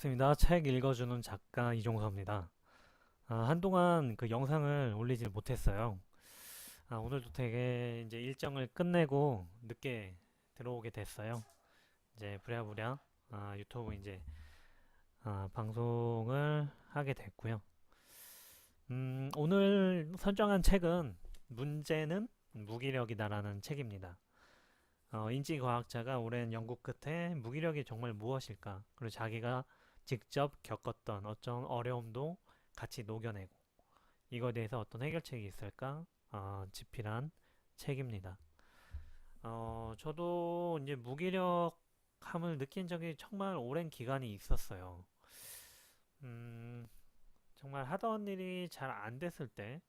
반갑습니다. 책 읽어주는 작가 이종서입니다. 아, 한동안 그 영상을 올리질 못했어요. 아, 오늘도 되게 이제 일정을 끝내고 늦게 들어오게 됐어요. 이제 부랴부랴 아, 유튜브 이제 아, 방송을 하게 됐고요. 음, 오늘 선정한 책은 문제는 무기력이다라는 책입니다. 어, 인지과학자가 오랜 연구 끝에 무기력이 정말 무엇일까? 그리고 자기가 직접 겪었던 어떤 어려움도 같이 녹여내고 이거에 대해서 어떤 해결책이 있을까? 어, 집필한 책입니다. 어, 저도 이제 무기력함을 느낀 적이 정말 오랜 기간이 있었어요. 음, 정말 하던 일이 잘 안 됐을 때,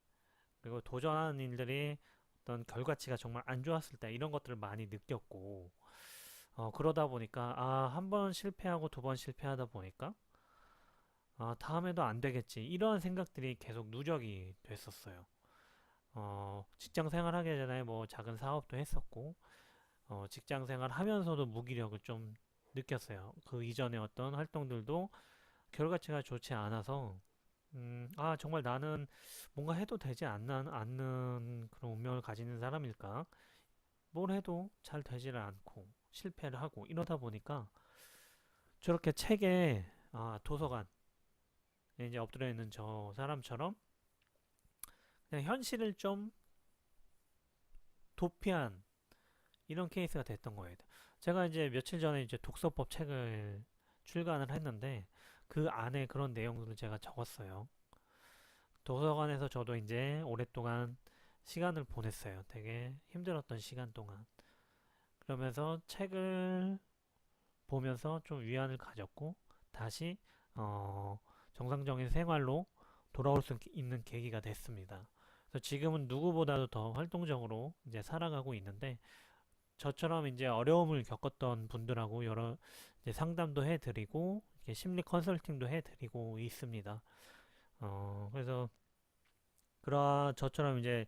그리고 도전하는 일들이 어떤 결과치가 정말 안 좋았을 때 이런 것들을 많이 느꼈고 어, 그러다 보니까 아, 한 번 실패하고 두 번 실패하다 보니까 아, 다음에도 안 되겠지 이러한 생각들이 계속 누적이 됐었어요. 어, 직장 생활하기 전에 뭐 작은 사업도 했었고 어, 직장 생활 하면서도 무기력을 좀 느꼈어요. 그 이전에 어떤 활동들도 결과치가 좋지 않아서 음, 아, 정말 나는 뭔가 해도 되지 않는, 않는 그런 운명을 가지는 사람일까? 뭘 해도 잘 되지를 않고 실패를 하고 이러다 보니까 저렇게 책에 아, 도서관에 이제 엎드려 있는 저 사람처럼 그냥 현실을 좀 도피한 이런 케이스가 됐던 거예요. 제가 이제 며칠 전에 이제 독서법 책을 출간을 했는데 그 안에 그런 내용들을 제가 적었어요. 도서관에서 저도 이제 오랫동안 시간을 보냈어요. 되게 힘들었던 시간 동안. 그러면서 책을 보면서 좀 위안을 가졌고 다시 어, 정상적인 생활로 돌아올 수 있는 계기가 됐습니다. 그래서 지금은 누구보다도 더 활동적으로 이제 살아가고 있는데 저처럼 이제 어려움을 겪었던 분들하고 여러 상담도 해드리고 심리 컨설팅도 해드리고 있습니다. 어, 그래서 그러 저처럼 이제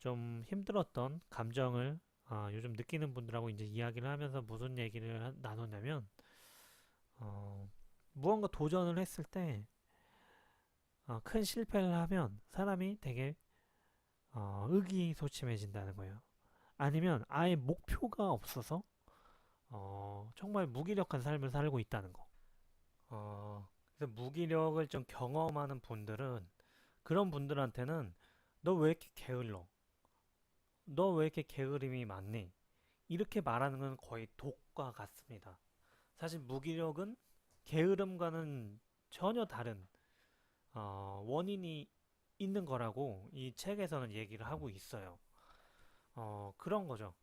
좀 힘들었던 감정을 아, 요즘 느끼는 분들하고 이제 이야기를 하면서 무슨 얘기를 하- 나누냐면 어, 무언가 도전을 했을 때 어, 큰 실패를 하면 사람이 되게 어, 의기소침해진다는 거예요. 아니면 아예 목표가 없어서 어, 정말 무기력한 삶을 살고 있다는 거. 어, 그래서 무기력을 좀 경험하는 분들은 그런 분들한테는 너 왜 이렇게 게을러? 너 왜 이렇게 게으름이 많니? 이렇게 말하는 건 거의 독과 같습니다. 사실 무기력은 게으름과는 전혀 다른 어, 원인이 있는 거라고 이 책에서는 얘기를 하고 있어요. 어, 그런 거죠.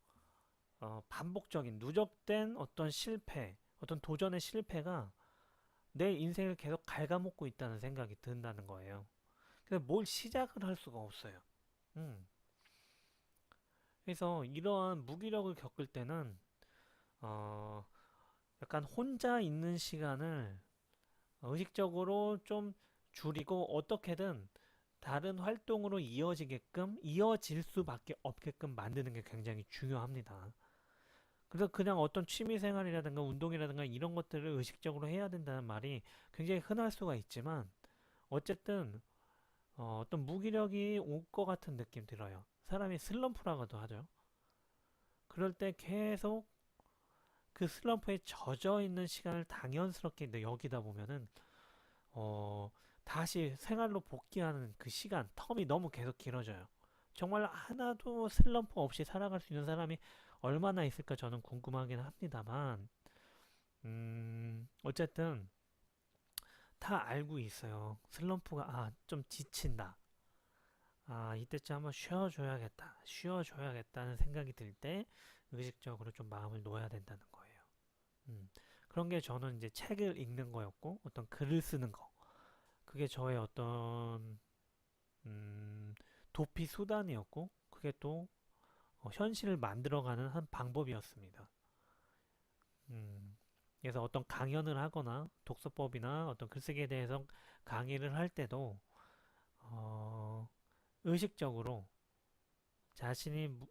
어, 반복적인 누적된 어떤 실패, 어떤 도전의 실패가 내 인생을 계속 갉아먹고 있다는 생각이 든다는 거예요. 근데 뭘 시작을 할 수가 없어요. 음. 그래서 이러한 무기력을 겪을 때는 어, 약간 혼자 있는 시간을 의식적으로 좀 줄이고 어떻게든 다른 활동으로 이어지게끔 이어질 수밖에 없게끔 만드는 게 굉장히 중요합니다. 그래서 그냥 어떤 취미 생활이라든가 운동이라든가 이런 것들을 의식적으로 해야 된다는 말이 굉장히 흔할 수가 있지만 어쨌든 어, 어떤 무기력이 올 것 같은 느낌 들어요. 사람이 슬럼프라고도 하죠. 그럴 때 계속 그 슬럼프에 젖어 있는 시간을 당연스럽게 여기다 보면은 어, 다시 생활로 복귀하는 그 시간, 텀이 너무 계속 길어져요. 정말 하나도 슬럼프 없이 살아갈 수 있는 사람이 얼마나 있을까 저는 궁금하긴 합니다만, 음, 어쨌든 다 알고 있어요. 슬럼프가, 아, 좀 지친다. 아, 이때쯤 한번 쉬어줘야겠다. 쉬어줘야겠다는 생각이 들 때 의식적으로 좀 마음을 놓아야 된다는 거예요. 음, 그런 게 저는 이제 책을 읽는 거였고, 어떤 글을 쓰는 거. 그게 저의 어떤, 음, 도피 수단이었고, 그게 또 어, 현실을 만들어가는 한 방법이었습니다. 음, 그래서 어떤 강연을 하거나 독서법이나 어떤 글쓰기에 대해서 강의를 할 때도 어, 의식적으로 자신이 무-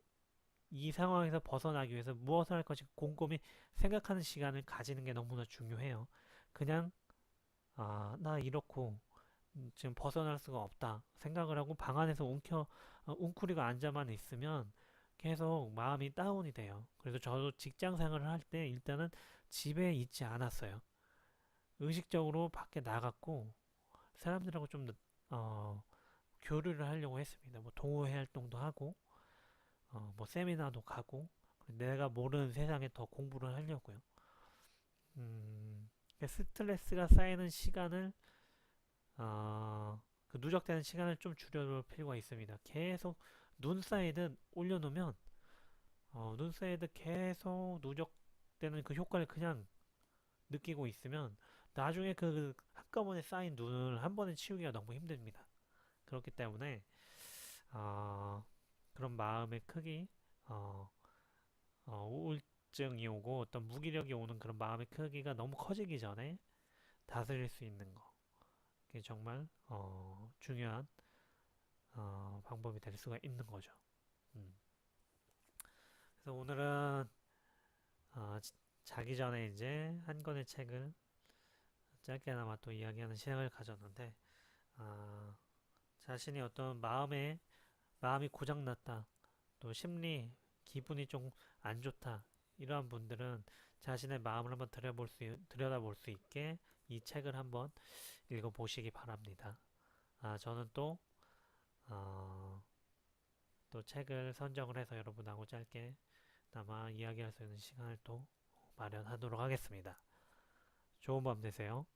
이 상황에서 벗어나기 위해서 무엇을 할 것인가 곰곰이 생각하는 시간을 가지는 게 너무나 중요해요. 그냥 아, 나 이렇고 음, 지금 벗어날 수가 없다 생각을 하고 방 안에서 웅켜 어, 웅크리고 앉아만 있으면 계속 마음이 다운이 돼요. 그래서 저도 직장 생활을 할 때 일단은 집에 있지 않았어요. 의식적으로 밖에 나갔고 사람들하고 좀 어, 교류를 하려고 했습니다. 뭐 동호회 활동도 하고 어, 뭐 세미나도 가고 내가 모르는 세상에 더 공부를 하려고요. 음, 스트레스가 쌓이는 시간을 어, 그 누적되는 시간을 좀 줄여볼 필요가 있습니다. 계속 눈 사이드 올려놓으면 어, 눈 사이드 계속 누적되는 그 효과를 그냥 느끼고 있으면 나중에 그 한꺼번에 쌓인 눈을 한 번에 치우기가 너무 힘듭니다. 그렇기 때문에 어, 그런 마음의 크기, 어, 어, 우울증이 오고 어떤 무기력이 오는 그런 마음의 크기가 너무 커지기 전에 다스릴 수 있는 거. 그게 정말 어, 중요한 어, 방법이 될 수가 있는 거죠. 음. 그래서 오늘은 어, 지- 자기 전에 이제 한 권의 책을 짧게나마 또 이야기하는 시간을 가졌는데 아, 자신이 어떤 마음에 마음이 고장났다 또 심리 기분이 좀 안 좋다 이러한 분들은 자신의 마음을 한번 들여볼 수 들여다볼 수 있게 이 책을 한번 읽어보시기 바랍니다. 아, 저는 또 어, 또 책을 선정을 해서 여러분하고 짧게 남아 이야기할 수 있는 시간을 또 마련하도록 하겠습니다. 좋은 밤 되세요.